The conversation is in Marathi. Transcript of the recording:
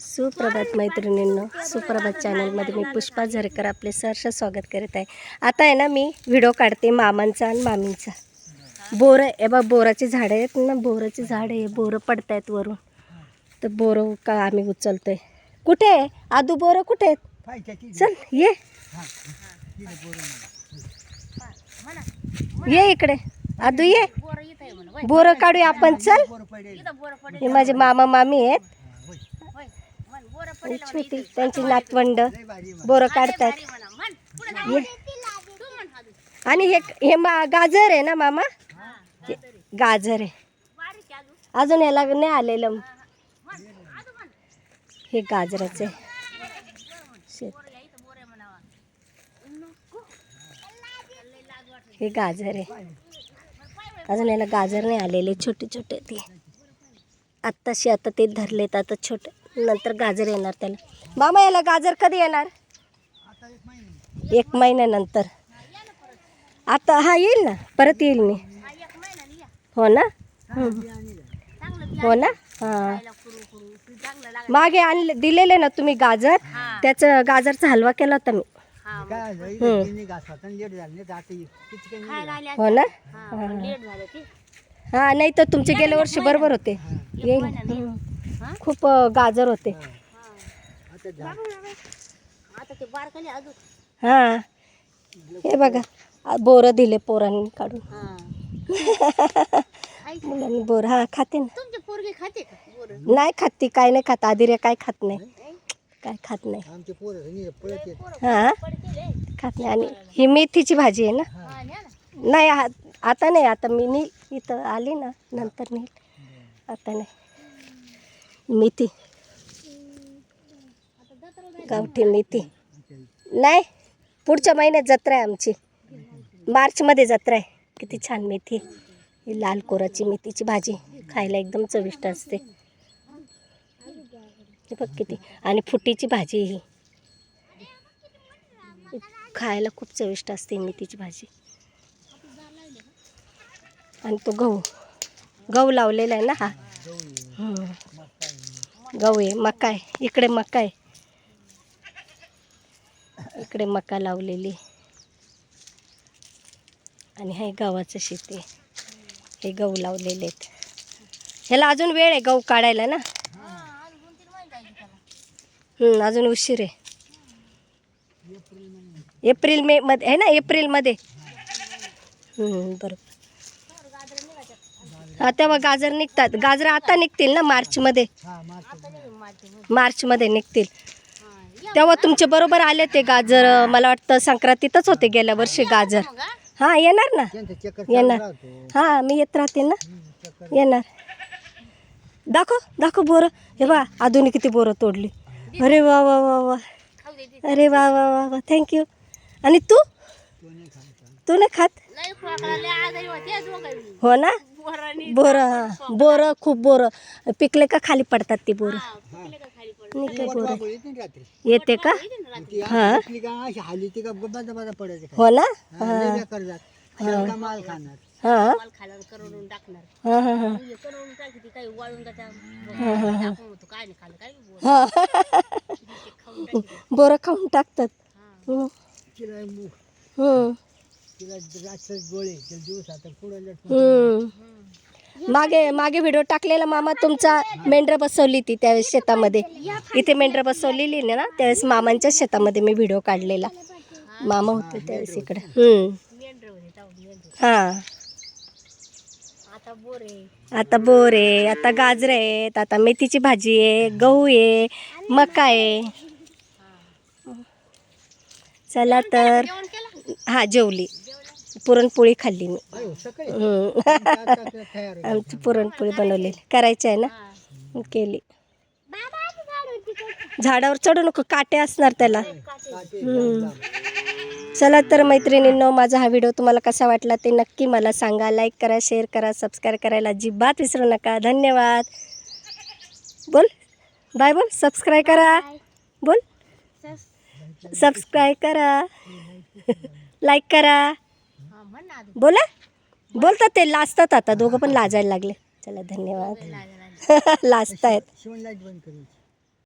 सुप्रभात मैत्रिणींनो सुप्रभात चॅनलमध्ये मी पुष्पा झरकर आपले सहर्ष स्वागत करीत आहे. आता आहे ना मी व्हिडिओ काढते मामांचा आणि मामींचा. बोरं ए बा बोराची झाडं आहेत ना बोराची झाडं आहे बोरं पडत आहेत वरून. तर बोरं का आम्ही उचलतोय. कुठे आहे? आदू बोरं कुठे आहेत? चल ये. ये इकडे. आदू ये. बोरं काढूया आपण चल. हे माझे मामा मामी आहेत. छोटी त्यांची नातवंड. बोरं काढतात. आणि हे हे मा गाजर आहे ना मामा? हे गाजर आहे. अजून याला नाही आलेलं. हे गाजराचं आहे. शेत. हे गाजर आहे. अजून याला गाजर नाही आलेले छोटे छोटे ते. आत्ताशी आता ते धरलेत आता छोटे. नंतर गाजर येणार त्याला. मामा याला गाजर कधी येणार? एक महिन्यानंतर आता हा येईल ना? परत येईल मी. हो ना? हं. हो ना? हां. मागे आणले दिलेले ना तुम्ही गाजर? त्याचं गाजरचा हलवा केला होता मी. हो ना? हा नाही तर तुमचे गेल्या वर्षी बरोबर होते. येईल. खूप गाजर होते. हा. हे. बघा बोरं दिले पोरांनी काढून. मुलांनी बोर. हा खाते ना. तुमची पोरगी खाते का बोरं? नाही खात ती काय नाही खात. आदिर्या काय खात नाही. काय खात नाही. हा खात नाही. आणि ही मेथीची भाजी आहे ना? हा, ना. नाही आ- आता नाही. आता मी नील इथं आली ना नंतर नील आता नाही. मेथी गावठी मेथी नाही पुढच्या महिन्यात जत्रा आहे आमची. मार्चमध्ये जत्रा आहे. किती छान मेथी ही लाल कोराची मेथीची भाजी खायला एकदम चविष्ट असते. बघ किती. आणि फुटीची भाजी ही. खायला खूप चविष्ट असते मेथीची भाजी. आणि तो गहू. गहू लावलेला आहे ना हा? गहू आहे मका आहे. इकडे मका आहे. इकडे मका लावलेली. आणि हे गव्हाचं शेती हे गहू लावलेले आहेत. ह्याला अजून वेळ आहे गहू काढायला ना? अजून उशीर आहे. एप्रिल मे मध्ये आहे ना एप्रिलमध्ये. बरोबर तेव्हा गाजर निघतात. गाजर आता निघतील ना मार्चमध्ये? हा मार्च मार्चमध्ये निघतील. तेव्हा तुमचे बरोबर आले ते गाजर. मला वाटतं संक्रांतीतच होते गेल्या वर्षी गाजर. हां येणार ना. येणार. हां मी येत राहते ना. येणार. दाखव दाखव बोरं. हे बा अजून किती बोरं तोडली. अरे वा वा वा वा. अरे वा वा वा वा. थँक्यू आणि तू? तू नाही खात? हो ना? बोरं हां. बोरं खूप बोरं. पिकले का खाली पडतात ती बोरं? बोरं? येते का? हा. हो ना? हां हां. हां. हां म्हणजे हां बोरं खाऊन टाकतात. हं. तिला मु-. तिला रात्र गोळे तिला दिवस आता पुढे. मागे मागे व्हिडिओ टाकलेला मामा तुमचा मेंढरं बसवली ती त्यावेळेस शेतामध्ये इथे मेंढरं बसवलेली ना त्यावेळेस मामांच्या शेतामध्ये मी व्हिडिओ काढलेला मामा होते त्यावेळेस इकडे हं. मेंढर हां आता बोर आहे आता बोर आहे आता गाजरं आहेत आता मेथीची भाजी आहे गहू आहे मका आहे चला तर हा जेवली पुरणपोळी खाल्ली मी. हं. आमची पुरणपोळी बनवलेली. करायची आहे ना? केली. झाडावर चढू नको काटे असणार त्याला. चला तर मैत्रिणींनो माझा हा व्हिडिओ तुम्हाला कसा वाटला ते नक्की मला सांगा. लाईक करा शेअर करा सबस्क्राईब करायला अजिबात विसरू नका. धन्यवाद. बोल. बाय बोल. सबस्क्राईब करा. बोल. सबस्क्राईब करा. लाईक करा. बोला. बोलतात ते लाजतात आता. दोघं पण लाजायला लागले. चला धन्यवाद. लाजतायत.